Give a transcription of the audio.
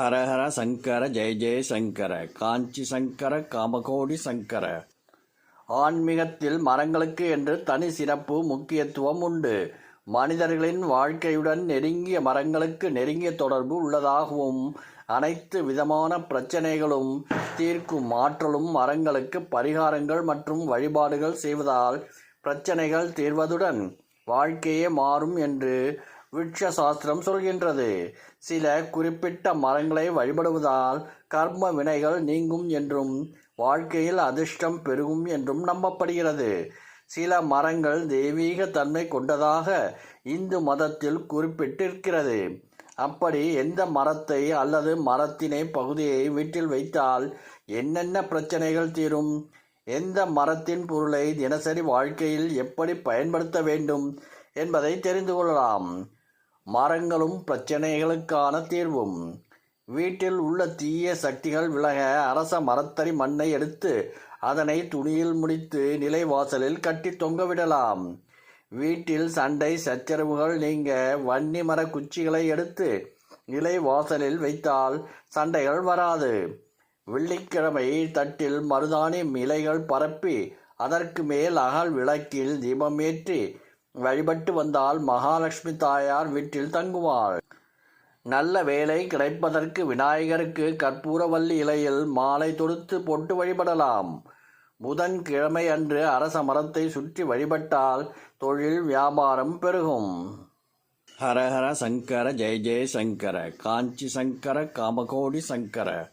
ஹரஹர சங்கர ஜெய ஜெய சங்கர காஞ்சி சங்கர காமகோடி சங்கர. ஆன்மீகத்தில் மரங்களுக்கு என்று தனி சிறப்பு முக்கியத்துவம் உண்டு. மனிதர்களின் வாழ்க்கையுடன் நெருங்கிய மரங்களுக்கு நெருங்கிய தொடர்பு உள்ளதாகவும் அனைத்து விதமான பிரச்சனைகளும் தீர்க்கும் ஆற்றலும் மரங்களுக்கு பரிகாரங்கள் மற்றும் வழிபாடுகள் செய்வதால் பிரச்சனைகள் தீர்வதுடன் வாழ்க்கையே மாறும் என்று விருட்ச சாஸ்திரம் சொல்கின்றது. சில குறிப்பிட்ட மரங்களை வழிபடுவதால் கர்ம வினைகள் நீங்கும் என்றும் வாழ்க்கையில் அதிர்ஷ்டம் பெருகும் என்றும் நம்பப்படுகிறது. சில மரங்கள் தெய்வீக தன்மை கொண்டதாக இந்து மதத்தில் குறிப்பிட்டிருக்கிறது. அப்படி எந்த மரத்தை அல்லது மரத்தினை பகுதியை வீட்டில் வைத்தால் என்னென்ன பிரச்சனைகள் தீரும்? எந்த மரத்தின் பொருளை தினசரி வாழ்க்கையில் எப்படி பயன்படுத்த வேண்டும் என்பதை தெரிந்து கொள்ளலாம். மரங்களும் பிரச்சனைகளுக்கான தீர்வும். வீட்டில் உள்ள தீய சக்திகள் விலக அரச மரத்தறி மண்ணை எடுத்து அதனை துணியில் முடித்து நிலைவாசலில் கட்டி தொங்கவிடலாம் வீட்டில் சண்டை சச்சரவுகள் நீங்க வன்னி மர குச்சிகளை எடுத்து நிலை வாசலில் வைத்தால் சண்டைகள் வராது. வெள்ளிக்கிழமை தட்டில் மருதாணி இலைகள் பரப்பி அதற்கு மேல் அகல் விளக்கில் தீபமேற்றி வழிபட்டு வந்தால் மகாலட்சுமி தாயார் வீட்டில் தங்குவாள். நல்ல வேலை கிடைப்பதற்கு விநாயகருக்கு கற்பூரவல்லி இலையில் மாலை தொடுத்து போட்டு வழிபடலாம். புதன் கிழமை அன்று அரச மரத்தை சுற்றி வழிபட்டால் தொழில் வியாபாரம் பெருகும். ஹரஹர சங்கர ஜெய ஜெய சங்கர காஞ்சி சங்கர காமகோடி சங்கர.